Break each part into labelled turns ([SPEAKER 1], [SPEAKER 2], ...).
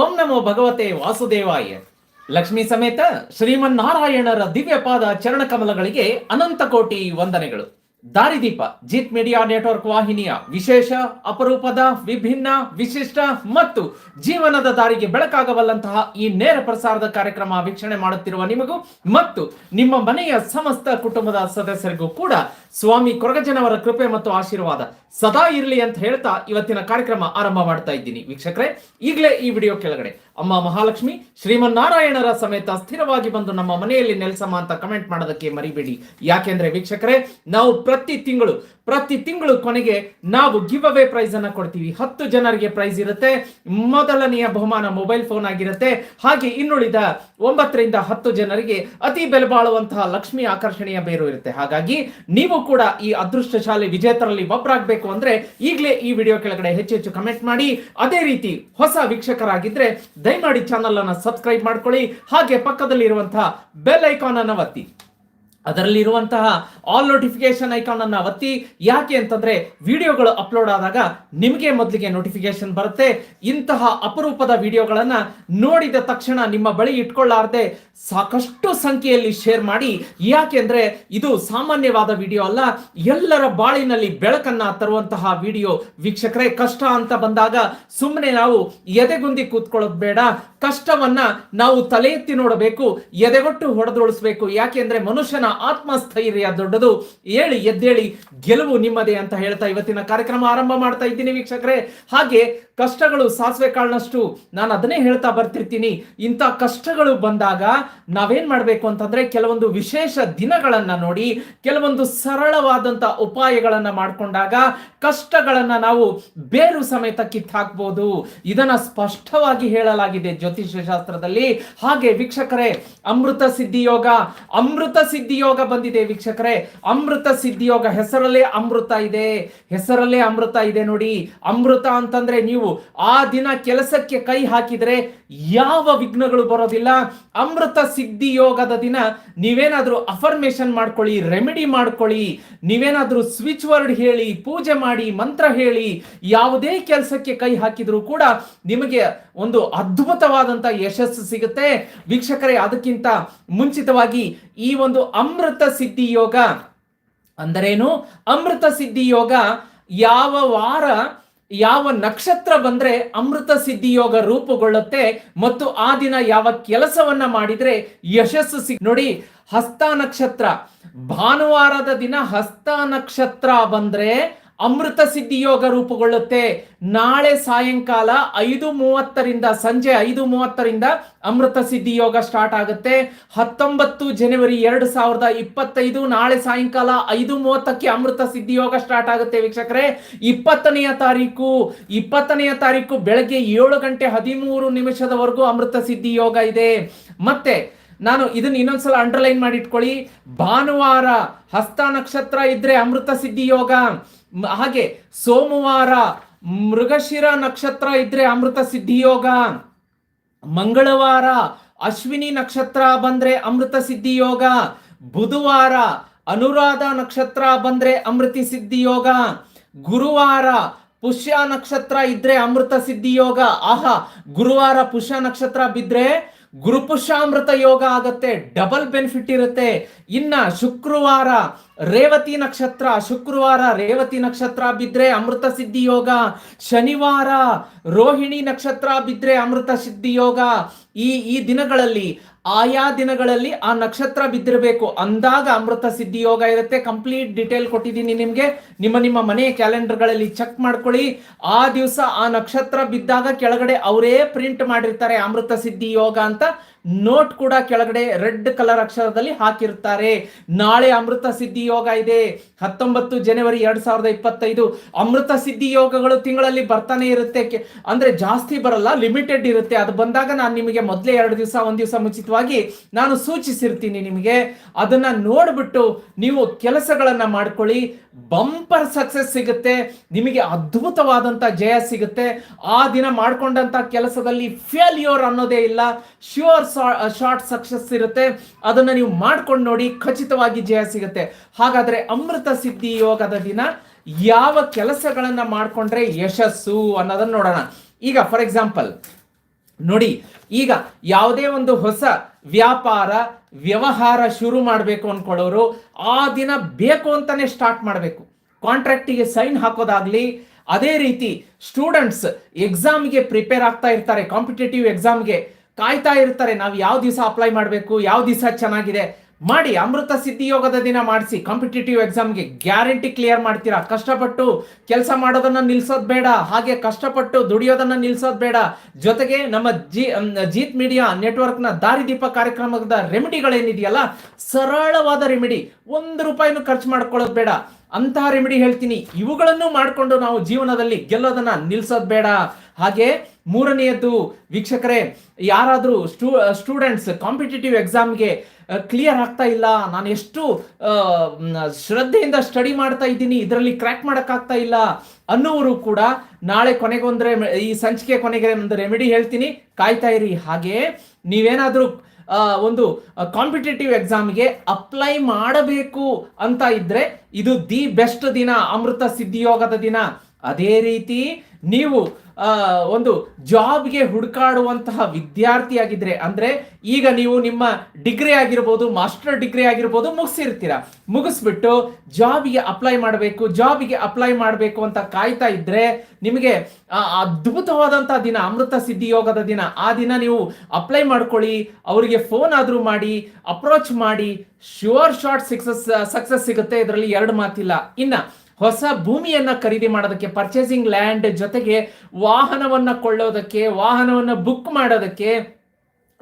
[SPEAKER 1] ಓಂ ನಮೋ ಭಗವತೆ ವಾಸುದೇವಾಯ. ಲಕ್ಷ್ಮೀ ಸಮೇತ ಶ್ರೀಮನ್ನಾರಾಯಣರ ದಿವ್ಯಪಾದ ಚರಣ ಕಮಲಗಳಿಗೆ ಅನಂತ ಕೋಟಿ ವಂದನೆಗಳು. ದಾರಿದೀಪ, ಜಿತ್ ಮೀಡಿಯಾ ನೆಟ್ವರ್ಕ್ ವಾಹಿನಿಯ ವಿಶೇಷ, ಅಪರೂಪದ, ವಿಭಿನ್ನ, ವಿಶಿಷ್ಟ ಮತ್ತು ಜೀವನದ ದಾರಿಗೆ ಬೆಳಕಾಗಬಲ್ಲಂತಹ ಈ ನೇರ ಪ್ರಸಾರದ ಕಾರ್ಯಕ್ರಮ ವೀಕ್ಷಣೆ ಮಾಡುತ್ತಿರುವ ನಿಮಗೂ ಮತ್ತು ನಿಮ್ಮ ಮನೆಯ ಸಮಸ್ತ ಕುಟುಂಬದ ಸದಸ್ಯರಿಗೂ ಕೂಡ ಸ್ವಾಮಿ ಕೊರಗಜ್ಜನವರ ಕೃಪೆ ಮತ್ತು ಆಶೀರ್ವಾದ ಸದಾ ಇರಲಿ ಅಂತ ಹೇಳ್ತಾ ಇವತ್ತಿನ ಕಾರ್ಯಕ್ರಮ ಆರಂಭ ಮಾಡ್ತಾ ಇದ್ದೀನಿ. ವೀಕ್ಷಕರೇ, ಈಗಲೇ ಈ ವಿಡಿಯೋ ಕೆಳಗಡೆ. ಅಮ್ಮ ಮಹಾಲಕ್ಷ್ಮಿ, ಶ್ರೀಮನ್ನಾರಾಯಣರ ಸಮೇತ ಸ್ಥಿರವಾಗಿ ಬಂದು ನಮ್ಮ ಮನೆಯಲ್ಲಿ ನೆಲೆಸಮ ಅಂತ ಕಮೆಂಟ್ ಮಾಡೋದಕ್ಕೆ ಮರಿಬೇಡಿ. ಯಾಕೆಂದ್ರೆ ವೀಕ್ಷಕರೇ, ನಾವು ಪ್ರತಿ ತಿಂಗಳು ಪ್ರತಿ ತಿಂಗಳು ಕೊನೆಗೆ ನಾವು ಗಿವ್ ಅವೇ ಪ್ರೈಸ್ ಅನ್ನ ಕೊಡ್ತೀವಿ. ಹತ್ತು ಜನರಿಗೆ ಪ್ರೈಸ್ ಇರುತ್ತೆ. ಮೊದಲನೆಯ ಬಹುಮಾನ ಮೊಬೈಲ್ ಫೋನ್ ಆಗಿರುತ್ತೆ. ಹಾಗೆ ಇನ್ನುಳಿದ ಒಂಬತ್ತರಿಂದ ಹತ್ತು ಜನರಿಗೆ ಅತಿ ಬೆಲೆ ಬಾಳುವಂತಹ ಲಕ್ಷ್ಮಿ ಆಕರ್ಷಣೆಯ ಬೇರು ಇರುತ್ತೆ. ಹಾಗಾಗಿ ನೀವು ಕೂಡ ಈ ಅದೃಷ್ಟಶಾಲಿ ವಿಜೇತರಲ್ಲಿ ಒಬ್ಬರಾಗಬೇಕು ಅಂದ್ರೆ ಈಗಲೇ ಈ ವಿಡಿಯೋ ಕೆಳಗಡೆ ಹೆಚ್ಚು ಹೆಚ್ಚು ಕಮೆಂಟ್ ಮಾಡಿ. ಅದೇ ರೀತಿ ಹೊಸ ವೀಕ್ಷಕರಾಗಿದ್ರೆ ದಯಮಾಡಿ ಚಾನಲ್ ಅನ್ನ ಸಬ್ಸ್ಕ್ರೈಬ್ ಮಾಡ್ಕೊಳ್ಳಿ. ಹಾಗೆ ಪಕ್ಕದಲ್ಲಿ ಇರುವಂತಹ ಬೆಲ್ ಐಕಾನ್ ಅನ್ನ ಒತ್ತಿ. ಅದರಲ್ಲಿ ಇರುವಂತಹ ಆಲ್ ನೋಟಿಫಿಕೇಶನ್ ಐಕಾನ್ ಅನ್ನ ಒತ್ತಿ ಯಾಕೆ ಅಂತಂದ್ರೆ ವಿಡಿಯೋಗಳು ಅಪ್ಲೋಡ್ ಆದಾಗ ನಿಮಗೆ ಮೊದಲಿಗೆ ನೋಟಿಫಿಕೇಶನ್ ಬರುತ್ತೆ. ಇಂತಹ ಅಪರೂಪದ ವಿಡಿಯೋಗಳನ್ನ ನೋಡಿದ ತಕ್ಷಣ ನಿಮ್ಮ ಬಳಿ ಇಟ್ಕೊಳ್ಳಾರ್ದೆ ಸಾಕಷ್ಟು ಸಂಖ್ಯೆಯಲ್ಲಿ ಶೇರ್ ಮಾಡಿ. ಯಾಕೆಂದ್ರೆ ಇದು ಸಾಮಾನ್ಯವಾದ ವಿಡಿಯೋ ಅಲ್ಲ, ಎಲ್ಲರ ಬಾಳಿನಲ್ಲಿ ಬೆಳಕನ್ನ ತರುವಂತಹ ವಿಡಿಯೋ. ವೀಕ್ಷಕರೇ, ಕಷ್ಟ ಅಂತ ಬಂದಾಗ ಸುಮ್ಮನೆ ನಾವು ಎದೆಗುಂದಿ ಕೂತ್ಕೊಳ್ಳೋದು ಬೇಡ. ಕಷ್ಟವನ್ನ ನಾವು ತಲೆ ಎತ್ತಿ ನೋಡಬೇಕು, ಎದೆಗೊಟ್ಟು ಹೊಡೆದೊಳಿಸ್ಬೇಕು ಯಾಕೆಂದ್ರೆ ಮನುಷ್ಯನ ಆತ್ಮಸ್ಥೈರ್ಯ ದೊಡ್ಡದು. ಹೇಳಿ ಎದ್ದೇಳಿ, ಗೆಲುವು ನಿಮ್ಮದೇ ಅಂತ ಹೇಳ್ತಾ ಇವತ್ತಿನ ಕಾರ್ಯಕ್ರಮ ಆರಂಭ ಮಾಡ್ತಾ ಇದ್ದೀನಿ ವೀಕ್ಷಕರೇ. ಹಾಗೆ ಕಷ್ಟಗಳು ಸಾಸಿವೆ ಕಾಳನಷ್ಟು ನಾನು ಅದನ್ನೇ ಹೇಳ್ತಾ ಬರ್ತಿರ್ತೀನಿ. ಇಂಥ ಕಷ್ಟಗಳು ಬಂದಾಗ ನಾವೇನ್ ಮಾಡಬೇಕು ಅಂತಂದ್ರೆ ಕೆಲವೊಂದು ವಿಶೇಷ ದಿನಗಳನ್ನ ನೋಡಿ, ಕೆಲವೊಂದು ಸರಳವಾದಂತ ಉಪಾಯಗಳನ್ನ ಮಾಡ್ಕೊಂಡಾಗ ಕಷ್ಟಗಳನ್ನ ನಾವು ಬೇರು ಸಮೇತ ಕಿತ್ತಾಕ್ಬೋದು. ಇದನ್ನ ಸ್ಪಷ್ಟವಾಗಿ ಹೇಳಲಾಗಿದೆ ಜ್ಯೋತಿಷ್ಯ ಶಾಸ್ತ್ರದಲ್ಲಿ ಹಾಗೆ ವೀಕ್ಷಕರೇ, ಅಮೃತ ಸಿದ್ಧಿ ಯೋಗ, ಅಮೃತ ಸಿದ್ಧಿ ಯೋಗ ಬಂದಿದೆ ವೀಕ್ಷಕರೇ. ಅಮೃತ ಸಿದ್ಧಿಯೋಗ ಹೆಸರಲ್ಲೇ ಅಮೃತ ಇದೆ. ಹೆಸರಲ್ಲೇ ಅಮೃತ ಇದೆ ನೋಡಿ. ಅಮೃತ ಅಂತಂದ್ರೆ ನೀವು ಆ ದಿನ ಕೆಲಸಕ್ಕೆ ಕೈ ಹಾಕಿದ್ರೆ ಯಾವ ವಿಘ್ನಗಳು ಬರೋದಿಲ್ಲ. ಅಮೃತ ಸಿದ್ಧಿ ಯೋಗದ ದಿನ, ನೀವೇನಾದ್ರೂ ಅಫರ್ಮೇಶನ್ ಮಾಡ್ಕೊಳ್ಳಿ ರೆಮಿಡಿ ಮಾಡ್ಕೊಳ್ಳಿ, ನೀವೇನಾದ್ರೂ ಸ್ವಿಚ್ ವರ್ಡ್ ಹೇಳಿ, ಪೂಜೆ ಮಾಡಿ, ಮಂತ್ರ ಹೇಳಿ, ಯಾವುದೇ ಕೆಲಸಕ್ಕೆ ಕೈ ಹಾಕಿದರೂ ಕೂಡ ನಿಮಗೆ ಒಂದು ಅದ್ಭುತವಾದಂತ ಯಶಸ್ಸು ಸಿಗುತ್ತೆ. ವೀಕ್ಷಕರೇ, ಅದಕ್ಕಿಂತ ಮುಂಚಿತವಾಗಿ ಈ ಒಂದು ಅಮೃತ ಸಿದ್ಧಿ ಯೋಗ ಅಂದರೇನು? ಅಮೃತ ಸಿದ್ಧಿ ಯೋಗ ಯಾವ ವಾರ ಯಾವ ನಕ್ಷತ್ರ ಬಂದ್ರೆ ಅಮೃತ ಸಿದ್ಧಿಯೋಗ ರೂಪುಗೊಳ್ಳುತ್ತೆ ಮತ್ತು ಆ ದಿನ ಯಾವ ಕೆಲಸವನ್ನ ಮಾಡಿದ್ರೆ ಯಶಸ್ಸು ಸಿಗ್ ನೋಡಿ, ಹಸ್ತ ನಕ್ಷತ್ರ. ಭಾನುವಾರದ ದಿನ ಹಸ್ತ ನಕ್ಷತ್ರ ಬಂದ್ರೆ ಅಮೃತ ಸಿದ್ಧಿಯೋಗ ರೂಪುಗೊಳ್ಳುತ್ತೆ. ನಾಳೆ ಸಾಯಂಕಾಲ ಐದು ಮೂವತ್ತರಿಂದ ಸಂಜೆ ಐದು ಮೂವತ್ತರಿಂದ ಅಮೃತ ಸಿದ್ಧಿ ಯೋಗ ಸ್ಟಾರ್ಟ್ ಆಗುತ್ತೆ. ಹತ್ತೊಂಬತ್ತು ಜನವರಿ ಎರಡು ಸಾವಿರದ ಇಪ್ಪತ್ತೈದು ನಾಳೆ ಸಾಯಂಕಾಲ ಐದು ಮೂವತ್ತಕ್ಕೆ ಅಮೃತ ಸಿದ್ಧಿ ಯೋಗ ಸ್ಟಾರ್ಟ್ ಆಗುತ್ತೆ ವೀಕ್ಷಕರೇ. ಇಪ್ಪತ್ತನೆಯ ತಾರೀಕು ಇಪ್ಪತ್ತನೆಯ ತಾರೀಕು ಬೆಳಗ್ಗೆ ಏಳು ಗಂಟೆ ಹದಿಮೂರು ನಿಮಿಷದವರೆಗೂ ಅಮೃತ ಸಿದ್ಧಿ ಯೋಗ ಇದೆ. ಮತ್ತೆ ನಾನು ಇದನ್ನ ಇನ್ನೊಂದ್ಸಲ ಅಂಡರ್ಲೈನ್ ಮಾಡಿ ಇಟ್ಕೊಳ್ಳಿ ಭಾನುವಾರ ಹಸ್ತ ನಕ್ಷತ್ರ ಇದ್ರೆ ಅಮೃತ ಸಿದ್ಧಿ ಯೋಗ. ಹಾಗೆ ಸೋಮವಾರ ಮೃಗಶಿರ ನಕ್ಷತ್ರ ಇದ್ರೆ ಅಮೃತ ಸಿದ್ಧಿಯೋಗ. ಮಂಗಳವಾರ ಅಶ್ವಿನಿ ನಕ್ಷತ್ರ ಬಂದ್ರೆ ಅಮೃತ ಸಿದ್ಧಿಯೋಗ. ಬುಧವಾರ ಅನುರಾಧ ನಕ್ಷತ್ರ ಬಂದ್ರೆ ಅಮೃತಿ ಸಿದ್ಧಿಯೋಗ. ಗುರುವಾರ ಪುಷ್ಯ ನಕ್ಷತ್ರ ಇದ್ರೆ ಅಮೃತ ಸಿದ್ಧಿಯೋಗ. ಆಹಾ, ಗುರುವಾರ ಪುಷ್ಯ ನಕ್ಷತ್ರ ಬಿದ್ರೆ ಗುರುಪುಷ್ಯಾಮೃತ ಯೋಗ ಆಗತ್ತೆ, ಡಬಲ್ ಬೆನಿಫಿಟ್ ಇರುತ್ತೆ. ಇನ್ನ ಶುಕ್ರವಾರ ರೇವತಿ ನಕ್ಷತ್ರ, ಶುಕ್ರವಾರ ರೇವತಿ ನಕ್ಷತ್ರ ಬಿದ್ರೆ ಅಮೃತ ಸಿದ್ಧಿ ಯೋಗ, ಶನಿವಾರ ರೋಹಿಣಿ ನಕ್ಷತ್ರ ಬಿದ್ರೆ ಅಮೃತ ಸಿದ್ಧಿ ಯೋಗ. ಈ ಈ ದಿನಗಳಲ್ಲಿ, ಆಯಾ ದಿನಗಳಲ್ಲಿ ಆ ನಕ್ಷತ್ರ ಬಿದ್ದಿರಬೇಕು. ಅಂದಾಗ ಅಮೃತ ಸಿದ್ಧಿ ಯೋಗ ಇರುತ್ತೆ. ಕಂಪ್ಲೀಟ್ ಡಿಟೇಲ್ ಕೊಟ್ಟಿದ್ದೀನಿ ನಿಮಗೆ. ನಿಮ್ಮ ನಿಮ್ಮ ಮನೆಯ ಕ್ಯಾಲೆಂಡರ್ಗಳಲ್ಲಿ ಚೆಕ್ ಮಾಡ್ಕೊಳ್ಳಿ. ಆ ದಿವಸ ಆ ನಕ್ಷತ್ರ ಬಿದ್ದಾಗ ಕೆಳಗಡೆ ಅವರೇ ಪ್ರಿಂಟ್ ಮಾಡಿರ್ತಾರೆ ಅಮೃತ ಸಿದ್ಧಿ ಯೋಗ ಅಂತ. ನೋಟ್ ಕೂಡ ಕೆಳಗಡೆ ರೆಡ್ ಕಲರ್ ಅಕ್ಷರದಲ್ಲಿ ಹಾಕಿರ್ತಾರೆ ನಾಳೆ ಅಮೃತ ಸಿದ್ಧಿ ಯೋಗ ಇದೆ. ಹತ್ತೊಂಬತ್ತು ಜನವರಿ ಎರಡ್ ಸಾವಿರದ ಇಪ್ಪತ್ತೈದು ಅಮೃತ ಸಿದ್ಧಿ ಯೋಗಗಳು ತಿಂಗಳಲ್ಲಿ ಬರ್ತಾನೆ ಇರುತ್ತೆ. ಅಂದ್ರೆ ಜಾಸ್ತಿ ಬರಲ್ಲ, ಲಿಮಿಟೆಡ್ ಇರುತ್ತೆ. ಅದು ಬಂದಾಗ ನಾನು ನಿಮಗೆ ಮೊದಲೇ ಎರಡು ದಿವಸ, ಒಂದು ದಿವಸ ಮುಂಚಿತವಾಗಿ ನಾನು ಸೂಚಿಸಿರ್ತೀನಿ ನಿಮಗೆ. ಅದನ್ನ ನೋಡ್ಬಿಟ್ಟು ನೀವು ಕೆಲಸಗಳನ್ನ ಮಾಡ್ಕೊಳ್ಳಿ. ಬಂಪರ್ ಸಕ್ಸಸ್ ಸಿಗುತ್ತೆ. ನಿಮಗೆ ಅದ್ಭುತವಾದಂತ ಜಯ ಸಿಗುತ್ತೆ. ಆ ದಿನ ಮಾಡ್ಕೊಂಡಂತ ಕೆಲಸದಲ್ಲಿ ಫೇಲ್ಯೂರ್ ಅನ್ನೋದೇ ಇಲ್ಲ. ಶ್ಯೂರ್ ಶಾರ್ಟ್ ಸಕ್ಸಸ್ ಇರುತ್ತೆ. ಅದನ್ನ ನೀವು ಮಾಡ್ಕೊಂಡು ನೋಡಿ ಖಚಿತವಾಗಿ ಜಯ ಸಿಗುತ್ತೆ. ಹಾಗಾದ್ರೆ ಅಮೃತ ಸಿದ್ಧಿ ಯೋಗದ ದಿನ ಯಾವ ಕೆಲಸಗಳನ್ನ ಮಾಡ್ಕೊಂಡ್ರೆ ಯಶಸ್ಸು ಅನ್ನೋದನ್ನ ನೋಡೋಣ. ಈಗ ಫಾರ್ ಎಕ್ಸಾಂಪಲ್ ನೋಡಿ, ಈಗ ಯಾವುದೇ ಒಂದು ಹೊಸ ವ್ಯಾಪಾರ, ವ್ಯವಹಾರ ಶುರು ಮಾಡಬೇಕು ಅನ್ಕೊಳ್ಳೋರು ಆ ದಿನ ಬೇಕು ಅಂತಾನೆ ಸ್ಟಾರ್ಟ್ ಮಾಡಬೇಕು. ಕಾಂಟ್ರಾಕ್ಟಿಗೆ ಸೈನ್ ಹಾಕೋದಾಗ್ಲಿ, ಅದೇ ರೀತಿ ಸ್ಟೂಡೆಂಟ್ಸ್ ಎಕ್ಸಾಮ್ಗೆ ಪ್ರಿಪೇರ್ ಆಗ್ತಾ ಇರ್ತಾರೆ ಕಾಂಪಿಟೇಟಿವ್ ಎಕ್ಸಾಮ್ಗೆ ಕಾಯ್ತಾ ಇರ್ತಾರೆ, ನಾವು ಯಾವ ದಿವಸ ಅಪ್ಲೈ ಮಾಡಬೇಕು, ಯಾವ ದಿವಸ ಚೆನ್ನಾಗಿದೆ, ಮಾಡಿ ಅಮೃತ ಸಿದ್ಧಿ ಯೋಗದ ದಿನ ಮಾಡಿಸಿ ಕಾಂಪಿಟೇಟಿವ್ ಎಕ್ಸಾಮ್ಗೆ ಗ್ಯಾರಂಟಿ ಕ್ಲಿಯರ್ ಮಾಡ್ತೀರಾ? ಕಷ್ಟಪಟ್ಟು ಕೆಲಸ ಮಾಡೋದನ್ನ ನಿಲ್ಸೋದ್ ಬೇಡ, ಹಾಗೆ ಕಷ್ಟಪಟ್ಟು ದುಡಿಯೋದನ್ನ ನಿಲ್ಸೋದ್ ಬೇಡ. ಜೊತೆಗೆ ನಮ್ಮ ಜಿ ಜೀತ್ ಮೀಡಿಯಾ ನೆಟ್ವರ್ಕ್ನ ದಾರಿದೀಪ ಕಾರ್ಯಕ್ರಮದ ರೆಮಿಡಿಗಳೇನಿದೆಯಲ್ಲ, ಸರಳವಾದ ರೆಮಿಡಿ, ಒಂದು ರೂಪಾಯಿನೂ ಖರ್ಚು ಮಾಡ್ಕೊಳ್ಳೋದು ಬೇಡ. ಅಂತಹ ರೆಮಿಡಿ ಹೇಳ್ತೀನಿ, ಇವುಗಳನ್ನು ಮಾಡಿಕೊಂಡು ನಾವು ಜೀವನದಲ್ಲಿ ಗೆಲ್ಲೋದನ್ನ ನಿಲ್ಸೋದ್ ಬೇಡ. ಹಾಗೆ ಮೂರನೆಯದ್ದು ವೀಕ್ಷಕರೇ, ಯಾರಾದರೂ ಸ್ಟೂ ಸ್ಟೂಡೆಂಟ್ಸ್ ಕಾಂಪಿಟೇಟಿವ್ ಎಕ್ಸಾಮ್ಗೆ ಕ್ಲಿಯರ್ ಆಗ್ತಾ ಇಲ್ಲ, ನಾನು ಎಷ್ಟು ಶ್ರದ್ಧೆಯಿಂದ ಸ್ಟಡಿ ಮಾಡ್ತಾ ಇದ್ದೀನಿ, ಇದರಲ್ಲಿ ಕ್ರ್ಯಾಕ್ ಮಾಡೋಕ್ಕಾಗ್ತಾ ಇಲ್ಲ ಅನ್ನೋರು ಕೂಡ ನಾಳೆ ಕೊನೆಗೊಂದ್ರೆ, ಈ ಸಂಚಿಕೆ ಕೊನೆಗೆ ಒಂದು ರೆಮಿಡಿ ಹೇಳ್ತೀನಿ, ಕಾಯ್ತಾ ಇರಿ. ಹಾಗೆ ನೀವೇನಾದರೂ ಒಂದು ಕಾಂಪಿಟೇಟಿವ್ ಎಕ್ಸಾಮ್ಗೆ ಅಪ್ಲೈ ಮಾಡಬೇಕು ಅಂತ ಇದ್ರೆ, ಇದು ದಿ ಬೆಸ್ಟ್ ದಿನ, ಅಮೃತ ಸಿದ್ಧಿಯೋಗದ ದಿನ. ಅದೇ ರೀತಿ ನೀವು ಒಂದು ಜಾಬ್ಗೆ ಹುಡುಕಾಡುವಂತಹ ವಿದ್ಯಾರ್ಥಿಯಾಗಿದ್ರೆ, ಅಂದ್ರೆ ಈಗ ನೀವು ನಿಮ್ಮ ಡಿಗ್ರಿ ಆಗಿರ್ಬೋದು, ಮಾಸ್ಟರ್ ಡಿಗ್ರಿ ಆಗಿರ್ಬೋದು ಮುಗಿಸಿರ್ತೀರ. ಮುಗಿಸ್ಬಿಟ್ಟು ಜಾಬಿಗೆ ಅಪ್ಲೈ ಮಾಡಬೇಕು, ಜಾಬಿಗೆ ಅಪ್ಲೈ ಮಾಡಬೇಕು ಅಂತ ಕಾಯ್ತಾ ಇದ್ದರೆ ನಿಮಗೆ ಅದ್ಭುತವಾದಂಥ ದಿನ, ಅಮೃತ ಸಿದ್ಧಿ ಯೋಗದ ದಿನ. ಆ ದಿನ ನೀವು ಅಪ್ಲೈ ಮಾಡ್ಕೊಳ್ಳಿ, ಅವರಿಗೆ ಫೋನ್ ಆದ್ರೂ ಮಾಡಿ, ಅಪ್ರೋಚ್ ಮಾಡಿ, ಶ್ಯೂರ್ ಶಾರ್ಟ್ ಸಿಕ್ಸಸ್, ಸಕ್ಸಸ್ ಸಿಗುತ್ತೆ, ಇದರಲ್ಲಿ ಎರಡು ಮಾತಿಲ್ಲ. ಇನ್ನ ಹೊಸ ಭೂಮಿಯನ್ನ ಖರೀದಿ ಮಾಡೋದಕ್ಕೆ ಪರ್ಚೇಸಿಂಗ್ ಲ್ಯಾಂಡ್ ಜೊತೆಗೆ ವಾಹನವನ್ನ ಕೊಳ್ಳೋದಕ್ಕೆ ವಾಹನವನ್ನ ಬುಕ್ ಮಾಡೋದಕ್ಕೆ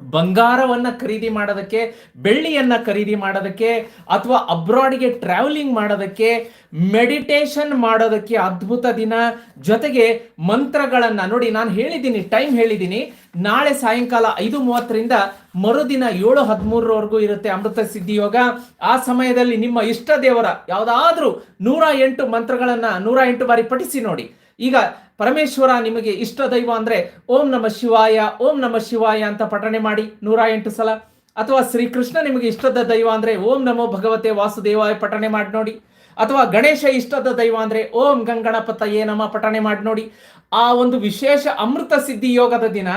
[SPEAKER 1] ಬಂಗಾರವನ್ನ ಖರೀದಿ ಮಾಡೋದಕ್ಕೆ, ಬೆಳ್ಳಿಯನ್ನ ಖರೀದಿ ಮಾಡೋದಕ್ಕೆ, ಅಥವಾ ಅಬ್ರಾಡ್ಗೆ ಟ್ರಾವೆಲಿಂಗ್ ಮಾಡೋದಕ್ಕೆ ಮೆಡಿಟೇಷನ್ ಮಾಡೋದಕ್ಕೆ ಅದ್ಭುತ ದಿನ. ಜೊತೆಗೆ ಮಂತ್ರಗಳನ್ನ ನೋಡಿ ನಾನು ಹೇಳಿದ್ದೀನಿ ಟೈಮ್ ಹೇಳಿದ್ದೀನಿ. ನಾಳೆ ಸಾಯಂಕಾಲ ಐದು ಮೂವತ್ತರಿಂದ ಮರುದಿನ ಏಳು ಹದಿಮೂರರವರೆಗೂ ಇರುತ್ತೆ ಅಮೃತ ಸಿದ್ಧಿ ಯೋಗ. ಆ ಸಮಯದಲ್ಲಿ ನಿಮ್ಮ ಇಷ್ಟ ದೇವರ ಯಾವುದಾದ್ರೂ ನೂರ ಎಂಟು ಮಂತ್ರಗಳನ್ನ ನೂರ ಎಂಟು ಬಾರಿ ಪಠಿಸಿ ನೋಡಿ. ಈಗ ಪರಮೇಶ್ವರ ನಿಮಗೆ ಇಷ್ಟ ದೈವ ಅಂದ್ರೆ ಓಂ ನಮ ಶಿವಾಯ, ಓಂ ನಮ ಶಿವಾಯ ಅಂತ ಪಠಣೆ ಮಾಡಿ ನೂರ ಎಂಟು ಸಲ. ಅಥವಾ ಶ್ರೀಕೃಷ್ಣ ನಿಮಗೆ ಇಷ್ಟದ ದೈವ ಅಂದ್ರೆ ಓಂ ನಮೋ ಭಗವತೆ ವಾಸುದೇವಾಯ ಪಠಣೆ ಮಾಡಿ ನೋಡಿ. ಅಥವಾ ಗಣೇಶ ಇಷ್ಟದ ದೈವ ಅಂದ್ರೆ ಓಂ ಗಂಗಣಪತಯೇ ನಮ ಪಠಣೆ ಮಾಡಿ ನೋಡಿ. ಆ ಒಂದು ವಿಶೇಷ ಅಮೃತ ಸಿದ್ಧಿ ಯೋಗದ ದಿನ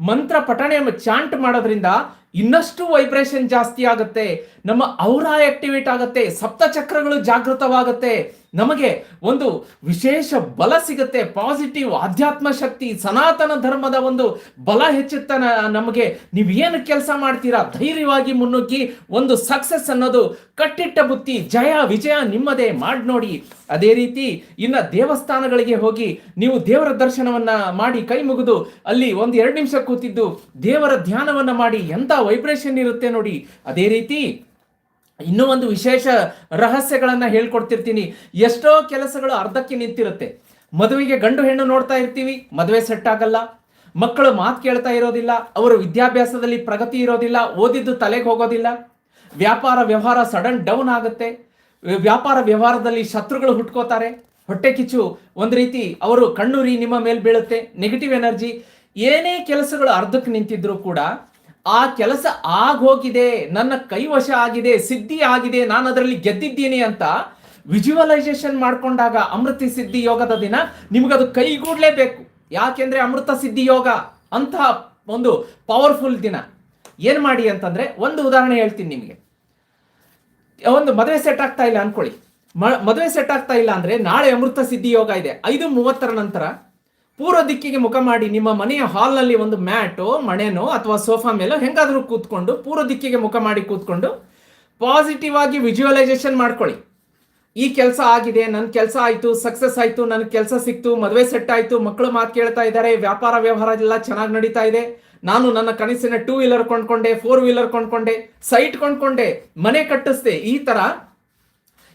[SPEAKER 1] ಮಂತ್ರ ಪಠಣೆ ಚಾಂಟ್ ಮಾಡೋದ್ರಿಂದ ಇನ್ನಷ್ಟು ವೈಬ್ರೇಷನ್ ಜಾಸ್ತಿ ಆಗುತ್ತೆ. ನಮ್ಮ ಔರ ಆಕ್ಟಿವೇಟ್ ಆಗುತ್ತೆ. ಸಪ್ತ ಚಕ್ರಗಳು ಜಾಗೃತವಾಗುತ್ತೆ. ನಮಗೆ ಒಂದು ವಿಶೇಷ ಬಲ ಸಿಗುತ್ತೆ. ಪಾಸಿಟಿವ್ ಆಧ್ಯಾತ್ಮ ಶಕ್ತಿ, ಸನಾತನ ಧರ್ಮದ ಒಂದು ಬಲ ಹೆಚ್ಚುತ್ತ ನಮಗೆ ನೀವು ಏನು ಕೆಲಸ ಮಾಡ್ತೀರಾ? ಧೈರ್ಯವಾಗಿ ಮುನ್ನುಗ್ಗಿ ಒಂದು ಸಕ್ಸಸ್ ಅನ್ನೋದು ಕಟ್ಟಿಟ್ಟ ಬುತ್ತಿ, ಜಯ, ವಿಜಯ ನಿಮ್ಮದೇ. ಮಾಡಿ ನೋಡಿ. ಅದೇ ರೀತಿ ಇನ್ನ ದೇವಸ್ಥಾನಗಳಿಗೆ ಹೋಗಿ ನೀವು ದೇವರ ದರ್ಶನವನ್ನ ಮಾಡಿ ಕೈ ಮುಗಿದು ಅಲ್ಲಿ ಒಂದು ಎರಡು ನಿಮಿಷ ಕೂತಿದ್ದು ದೇವರ ಧ್ಯಾನವನ್ನ ಮಾಡಿ ಎಂತ ವೈಬ್ರೇಷನ್ ಇರುತ್ತೆ ನೋಡಿ. ಅದೇ ರೀತಿ ಇನ್ನೂ ಒಂದು ವಿಶೇಷ ರಹಸ್ಯಗಳನ್ನು ಹೇಳ್ಕೊಡ್ತಿರ್ತೀನಿ. ಎಷ್ಟೋ ಕೆಲಸಗಳು ಅರ್ಧಕ್ಕೆ ನಿಂತಿರುತ್ತೆ. ಮದುವೆಗೆ ಗಂಡು ಹೆಣ್ಣು ನೋಡ್ತಾ ಇರ್ತೀವಿ, ಮದುವೆ ಸೆಟ್ ಆಗಲ್ಲ. ಮಕ್ಕಳು ಮಾತು ಕೇಳ್ತಾ ಇರೋದಿಲ್ಲ, ಅವರು ವಿದ್ಯಾಭ್ಯಾಸದಲ್ಲಿ ಪ್ರಗತಿ ಇರೋದಿಲ್ಲ, ಓದಿದ್ದು ತಲೆಗೆ ಹೋಗೋದಿಲ್ಲ. ವ್ಯಾಪಾರ ವ್ಯವಹಾರ ಸಡನ್ ಡೌನ್ ಆಗುತ್ತೆ. ವ್ಯಾಪಾರ ವ್ಯವಹಾರದಲ್ಲಿ ಶತ್ರುಗಳು ಹುಟ್ಕೋತಾರೆ. ಹೊಟ್ಟೆ ಕಿಚ್ಚು, ಒಂದು ರೀತಿ ಅವರು ಕಣ್ಣುರಿ ನಿಮ್ಮ ಮೇಲೆ ಬೀಳುತ್ತೆ ನೆಗೆಟಿವ್ ಎನರ್ಜಿ ಏನೇ ಕೆಲಸಗಳು ಅರ್ಧಕ್ಕೆ ನಿಂತಿದ್ರು ಕೂಡ ಆ ಕೆಲಸ ಆಗೋಗಿದೆ, ನನ್ನ ಕೈವಶ ಆಗಿದೆ, ಸಿದ್ಧಿ ಆಗಿದೆ ನಾನು ಅದರಲ್ಲಿ ಗೆದ್ದಿದ್ದೀನಿ ಅಂತ ವಿಜುವಲೈಸೇಷನ್ ಮಾಡಿಕೊಂಡಾಗ ಅಮೃತ ಸಿದ್ಧಿ ಯೋಗದ ದಿನ ನಿಮಗದು ಕೈಗೂಡಲೇಬೇಕು ಯಾಕೆಂದ್ರೆ ಅಮೃತ ಸಿದ್ಧಿ ಯೋಗ ಅಂತಹ ಒಂದು ಪವರ್ಫುಲ್ ದಿನ. ಏನು ಮಾಡಿ ಅಂತಂದ್ರೆ ಒಂದು ಉದಾಹರಣೆ ಹೇಳ್ತೀನಿ ನಿಮಗೆ. ಒಂದು ಮದುವೆ ಸೆಟ್ ಆಗ್ತಾ ಇಲ್ಲ ಅನ್ಕೊಳ್ಳಿ. ಮದುವೆ ಸೆಟ್ ಆಗ್ತಾ ಇಲ್ಲ ಅಂದ್ರೆ ನಾಳೆ ಅಮೃತ ಸಿದ್ಧಿ ಯೋಗ ಇದೆ. ಐದು ಮೂವತ್ತರ ನಂತರ ಪೂರ್ವ ದಿಕ್ಕಿಗೆ ಮುಖ ಮಾಡಿ ನಿಮ್ಮ ಮನೆಯ ಹಾಲ್ನಲ್ಲಿ ಒಂದು ಮ್ಯಾಟೋ, ಮಣೆನೋ ಅಥವಾ ಸೋಫಾ ಮೇಲೋ ಹೆಂಗಾದ್ರೂ ಕೂತ್ಕೊಂಡು ಪೂರ್ವ ದಿಕ್ಕಿಗೆ ಮುಖ ಮಾಡಿ ಕೂತ್ಕೊಂಡು ಪಾಸಿಟಿವ್ ಆಗಿ ವಿಜುವಲೈಸೇಷನ್ ಮಾಡ್ಕೊಳ್ಳಿ. ಈ ಕೆಲಸ ಆಗಿದೆ ನನ್ನ ಕೆಲಸ ಆಯ್ತು ಸಕ್ಸಸ್ ಆಯ್ತು ನನ್ನ ಕೆಲಸ ಸಿಕ್ತು, ಮದುವೆ ಸೆಟ್ ಆಯಿತು, ಮಕ್ಕಳು ಮಾತು ಕೇಳ್ತಾ ಇದ್ದಾರೆ, ವ್ಯಾಪಾರ ವ್ಯವಹಾರ ಎಲ್ಲ ಚೆನ್ನಾಗಿ ನಡೀತಾ ಇದೆ. ನಾನು ನನ್ನ ಕನಸಿನ ಟೂ ವೀಲರ್ ಕೊಂಡ್ಕೊಂಡೆ ಫೋರ್ ವೀಲರ್ ಕೊಂಡ್ಕೊಂಡೆ ಸೈಟ್ ಕೊಂಡ್ಕೊಂಡೆ, ಮನೆ ಕಟ್ಟಿಸ್ದೆ. ಈ ಥರ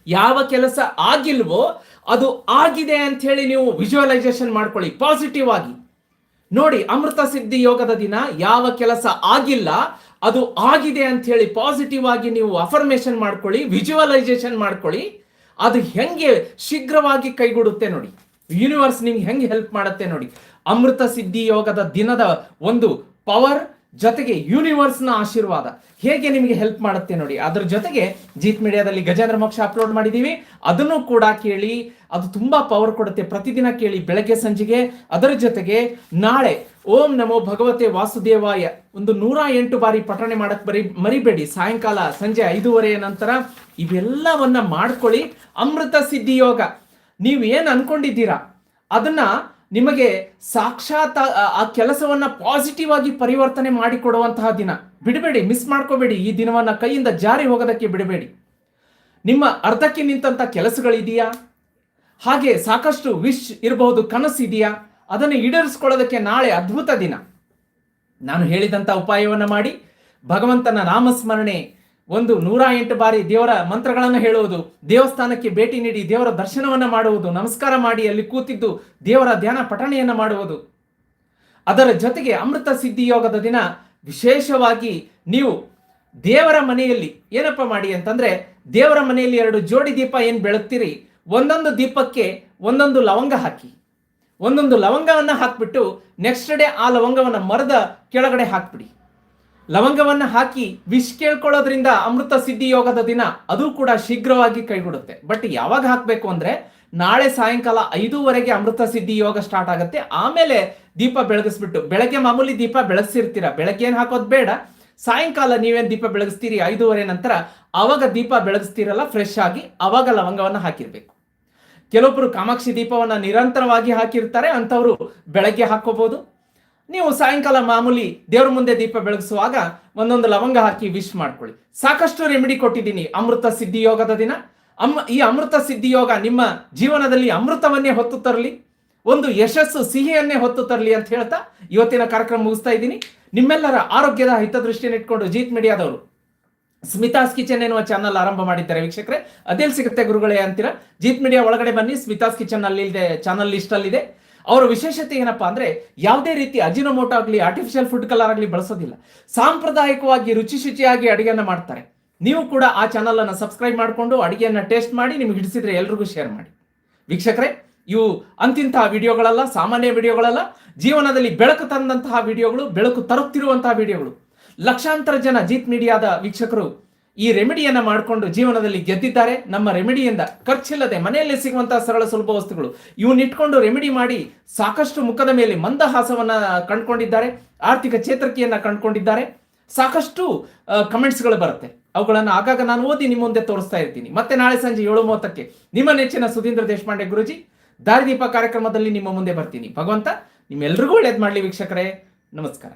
[SPEAKER 1] ಯಾವ ಕೆಲಸ ಆಗಿಲ್ವೋ ಅದು ಆಗಿದೆ ಅಂತ ಹೇಳಿ ನೀವು ವಿಜುವಲೈಸೇಷನ್ ಮಾಡ್ಕೊಳ್ಳಿ ಪಾಸಿಟಿವ್ ಆಗಿ. ನೋಡಿ, ಅಮೃತ ಸಿದ್ಧಿ ಯೋಗದ ದಿನ, ಯಾವ ಕೆಲಸ ಆಗಿಲ್ಲ, ಅದು ಆಗಿದೆ ಅಂತ ಹೇಳಿ ಪಾಸಿಟಿವ್ ಆಗಿ ನೀವು ಅಫರ್ಮೇಶನ್ ಮಾಡ್ಕೊಳ್ಳಿ ವಿಜುವಲೈಸೇಷನ್ ಮಾಡ್ಕೊಳ್ಳಿ. ಅದು ಹೆಂಗೆ ಶೀಘ್ರವಾಗಿ ಕೈಗೂಡುತ್ತೆ ನೋಡಿ. ಯೂನಿವರ್ಸ್ ನಿಮ್ಗೆ ಹೆಂಗೆ ಹೆಲ್ಪ್ ಮಾಡುತ್ತೆ ನೋಡಿ. ಅಮೃತ ಸಿದ್ಧಿ ಯೋಗದ ದಿನದ ಒಂದು ಪವರ್ ಜೊತೆಗೆ ಯೂನಿವರ್ಸ್ನ ಆಶೀರ್ವಾದ. ಹೇಗೆ ನಿಮಗೆ ಹೆಲ್ಪ್ ಮಾಡುತ್ತೆ ನೋಡಿ. ಅದ್ರ ಜೊತೆಗೆ ಜೀತ್ ಮೀಡಿಯಾದಲ್ಲಿ ಗಜೇಂದ್ರ ಮೋಕ್ಷ ಅಪ್ಲೋಡ್ ಮಾಡಿದೀವಿ ಅದನ್ನು ಕೂಡ ಕೇಳಿ, ಅದು ತುಂಬಾ ಪವರ್ ಕೊಡುತ್ತೆ. ಪ್ರತಿದಿನ ಕೇಳಿ ಬೆಳಗ್ಗೆ, ಸಂಜೆಗೆ. ಅದರ ಜೊತೆಗೆ ನಾಳೆ ಓಂ ನಮೋ ಭಗವತೆ ವಾಸುದೇವಾಯ ಒಂದು ನೂರ ಎಂಟು ಬಾರಿ ಪಠಣೆ ಮಾಡಕ್ ಬರಿ, ಮರಿಬೇಡಿ. ಸಾಯಂಕಾಲ ಸಂಜೆ ಐದೂವರೆಯ ನಂತರ ಇವೆಲ್ಲವನ್ನ ಮಾಡ್ಕೊಳ್ಳಿ. ಅಮೃತ ಸಿದ್ಧಿ ಯೋಗ. ನೀವು ಏನು ಅನ್ಕೊಂಡಿದ್ದೀರಾ? ಅದನ್ನ ನಿಮಗೆ ಸಾಕ್ಷಾತ್ ಆ- ಕೆಲಸವನ್ನ ಪಾಸಿಟಿವ್ ಆಗಿ ಪರಿವರ್ತನೆ ಮಾಡಿಕೊಡುವಂತಹ ದಿನ. ಬಿಡಬೇಡಿ ಮಿಸ್ ಮಾಡ್ಕೋಬೇಡಿ. ಈ ದಿನವನ್ನ ಕೈಯಿಂದ ಜಾರಿ ಹೋಗೋದಕ್ಕೆ ಬಿಡಬೇಡಿ. ನಿಮ್ಮ ಅರ್ಧಕ್ಕೆ ನಿಂತಹ ಕೆಲಸಗಳಿದೆಯಾ? ಹಾಗೆ ಸಾಕಷ್ಟು ವಿಶ್ ಇರಬಹುದು ಕನಸು ಇದೆಯಾ ಅದನ್ನು ಈಡೇರಿಸ್ಕೊಳ್ಳೋದಕ್ಕೆ ನಾಳೆ ಅದ್ಭುತ ದಿನ. ನಾನು ಹೇಳಿದಂಥ ಉಪಾಯವನ್ನು ಮಾಡಿ, ಭಗವಂತನ ನಾಮಸ್ಮರಣೆ ಒಂದು ನೂರ ಎಂಟು ಬಾರಿ ದೇವರ ಮಂತ್ರಗಳನ್ನು ಹೇಳುವುದು, ದೇವಸ್ಥಾನಕ್ಕೆ ಭೇಟಿ ನೀಡಿ ದೇವರ ದರ್ಶನವನ್ನು ಮಾಡುವುದು, ನಮಸ್ಕಾರ ಮಾಡಿ ಅಲ್ಲಿ ಕೂತಿದ್ದು ದೇವರ ಧ್ಯಾನ ಪಠಣೆಯನ್ನು ಮಾಡುವುದು. ಅದರ ಜೊತೆಗೆ ಅಮೃತ ಸಿದ್ಧಿ ಯೋಗದ ದಿನ ವಿಶೇಷವಾಗಿ ನೀವು ದೇವರ ಮನೆಯಲ್ಲಿ ಏನಪ್ಪ ಮಾಡಿ ಅಂತಂದ್ರೆ ದೇವರ ಮನೆಯಲ್ಲಿ ಎರಡು ಜೋಡಿ ದೀಪ ಏನು ಬೆಳಗ್ತೀರಿ? ಒಂದೊಂದು ದೀಪಕ್ಕೆ ಒಂದೊಂದು ಲವಂಗ ಹಾಕಿ. ಒಂದೊಂದು ಲವಂಗವನ್ನ ಹಾಕ್ಬಿಟ್ಟು ನೆಕ್ಸ್ಟ್ ಡೇ ಆ ಲವಂಗವನ್ನ ಮರದ ಕೆಳಗಡೆ ಹಾಕ್ಬಿಡಿ. ಲವಂಗವನ್ನ ಹಾಕಿ ವಿಷ್ ಕೇಳ್ಕೊಳ್ಳೋದ್ರಿಂದ ಅಮೃತ ಸಿದ್ಧಿ ಯೋಗದ ದಿನ ಅದು ಕೂಡ ಶೀಘ್ರವಾಗಿ ಕೈಗೂಡುತ್ತೆ ಬಟ್ ಯಾವಾಗ ಹಾಕ್ಬೇಕು ಅಂದ್ರೆ ನಾಳೆ ಸಾಯಂಕಾಲ ಐದೂವರೆಗೆ ಅಮೃತ ಸಿದ್ಧಿ ಯೋಗ ಸ್ಟಾರ್ಟ್ ಆಗುತ್ತೆ. ಆಮೇಲೆ ದೀಪ ಬೆಳಗಿಸ್ಬಿಟ್ಟು, ಬೆಳಗ್ಗೆ ಮಾಮೂಲಿ ದೀಪ ಬೆಳಗ್ಸಿರ್ತೀರ, ಬೆಳಗ್ಗೆ ಏನ್ ಹಾಕೋದ್ ಬೇಡ. ಸಾಯಂಕಾಲ ನೀವೇನ್ ದೀಪ ಬೆಳಗಿಸ್ತೀರಿ? ಐದೂವರೆ ನಂತರ ಅವಾಗ ದೀಪ ಬೆಳಗಿಸ್ತೀರಲ್ಲ ಫ್ರೆಶ್ ಆಗಿ ಅವಾಗ ಲವಂಗವನ್ನ ಹಾಕಿರ್ಬೇಕು. ಕೆಲವೊಬ್ಬರು ಕಾಮಾಕ್ಷಿ ದೀಪವನ್ನ ನಿರಂತರವಾಗಿ ಹಾಕಿರ್ತಾರೆ, ಅಂಥವ್ರು ಬೆಳಗ್ಗೆ ಹಾಕೋಬಹುದು ನೀವು ಸಾಯಂಕಾಲ ಮಾಮೂಲಿ ದೇವ್ರ ಮುಂದೆ ದೀಪ ಬೆಳಗಿಸುವಾಗ ಒಂದೊಂದು ಲವಂಗ ಹಾಕಿ ವಿಶ್ ಮಾಡ್ಕೊಳ್ಳಿ. ಸಾಕಷ್ಟು ರೆಮಿಡಿ ಕೊಟ್ಟಿದ್ದೀನಿ ಅಮೃತ ಸಿದ್ಧಿ ಯೋಗದ ದಿನ. ಅಮ್ಮ ಈ ಅಮೃತ ಸಿದ್ಧಿ ಯೋಗ ನಿಮ್ಮ ಜೀವನದಲ್ಲಿ ಅಮೃತವನ್ನೇ ಹೊತ್ತು ತರಲಿ. ಒಂದು ಯಶಸ್ಸು ಸಿಹಿಯನ್ನೇ ಹೊತ್ತು ತರಲಿ ಅಂತ ಹೇಳ್ತಾ ಇವತ್ತಿನ ಕಾರ್ಯಕ್ರಮ ಮುಗಿಸ್ತಾ ಇದ್ದೀನಿ. ನಿಮ್ಮೆಲ್ಲರ ಆರೋಗ್ಯದ ಹಿತದೃಷ್ಟಿಯನ್ನು ಇಟ್ಕೊಂಡು ಜೀತ್ ಮೀಡಿಯಾದವರು, ಸ್ಮಿತಾಸ್ ಕಿಚನ್ ಎನ್ನುವ ಚಾನಲ್ ಆರಂಭ ಮಾಡಿದ್ದಾರೆ ವೀಕ್ಷಕರೇ. ಅದೇಲ್ ಸಿಗುತ್ತೆ ಗುರುಗಳೇ ಅಂತೀರಾ? ಜೀತ್ ಮೀಡಿಯಾ ಒಳಗಡೆ ಬನ್ನಿ. ಸ್ಮಿತಾಸ್ ಕಿಚನ್ ಅಲ್ಲಿ ಚಾನಲ್ ಲಿಸ್ಟ್ ಅಲ್ಲಿ ಇದೆ ಅವರ ವಿಶೇಷತೆ ಏನಪ್ಪಾ ಅಂದ್ರೆ ಯಾವುದೇ ರೀತಿ ಅಜಿನೋಮೋಟೋ ಆಗಲಿ ಆರ್ಟಿಫಿಷಿಯಲ್ ಫುಡ್ ಕಲರ್ ಆಗಲಿ ಬಳಸೋದಿಲ್ಲ. ಸಾಂಪ್ರದಾಯಿಕವಾಗಿ ರುಚಿ ಶುಚಿಯಾಗಿ ಅಡುಗೆಯನ್ನು ಮಾಡ್ತಾರೆ. ನೀವು ಕೂಡ ಆ ಚಾನಲ್ ಅನ್ನು ಸಬ್ಸ್ಕ್ರೈಬ್ ಮಾಡಿಕೊಂಡು ಅಡುಗೆಯನ್ನ ಟೇಸ್ಟ್ ಮಾಡಿ ನಿಮ್ಗೆ ಹಿಡಿಸಿದ್ರೆ ಎಲ್ರಿಗೂ ಶೇರ್ ಮಾಡಿ. ವೀಕ್ಷಕರೇ, ಇವು ಅಂತಿಂತಹ ವಿಡಿಯೋಗಳಲ್ಲ ಸಾಮಾನ್ಯ ವಿಡಿಯೋಗಳಲ್ಲ ಜೀವನದಲ್ಲಿ ಬೆಳಕು ತಂದಂತಹ ವಿಡಿಯೋಗಳು ಬೆಳಕು ತರುತ್ತಿರುವಂತಹ ವಿಡಿಯೋಗಳು ಲಕ್ಷಾಂತರ ಜನ ಜೀತ್ ಮೀಡಿಯಾದ ವೀಕ್ಷಕರು ಈ ರೆಮಿಡಿಯನ್ನ ಮಾಡಿಕೊಂಡು ಜೀವನದಲ್ಲಿ ಗೆದ್ದಿದ್ದಾರೆ. ನಮ್ಮ ರೆಮಿಡಿಯಿಂದ ಖರ್ಚಿಲ್ಲದೆ ಮನೆಯಲ್ಲೇ ಸಿಗುವಂತಹ ಸರಳ ಸುಲಭ ವಸ್ತುಗಳು. ಇವನ್ನಿಟ್ಕೊಂಡು ರೆಮಿಡಿ ಮಾಡಿ ಸಾಕಷ್ಟು ಮುಖದ ಮೇಲೆ ಮಂದಹಾಸವನ್ನ ಕಂಡುಕೊಂಡಿದ್ದಾರೆ. ಆರ್ಥಿಕ ಚೇತರಿಕೆಯನ್ನ ಕಂಡುಕೊಂಡಿದ್ದಾರೆ. ಸಾಕಷ್ಟು ಕಮೆಂಟ್ಸ್ಗಳು ಬರುತ್ತೆ. ಅವುಗಳನ್ನು ಆಗಾಗ ನಾನು ಓದಿ ನಿಮ್ಮ ಮುಂದೆ ತೋರಿಸ್ತಾ ಇರ್ತೀನಿ. ಮತ್ತೆ ನಾಳೆ ಸಂಜೆ ಏಳು ಮೂವತ್ತಕ್ಕೆ ನಿಮ್ಮ ನೆಚ್ಚಿನ ಸುಧೀಂದ್ರ ದೇಶಪಾಂಡೆ ಗುರುಜಿ ದಾರಿದೀಪ ಕಾರ್ಯಕ್ರಮದಲ್ಲಿ ನಿಮ್ಮ ಮುಂದೆ ಬರ್ತೀನಿ. ಭಗವಂತ ನಿಮ್ಮೆಲ್ಲರಿಗೂ ಒಳ್ಳೇದು ಮಾಡಲಿ ವೀಕ್ಷಕರೇ. ನಮಸ್ಕಾರ.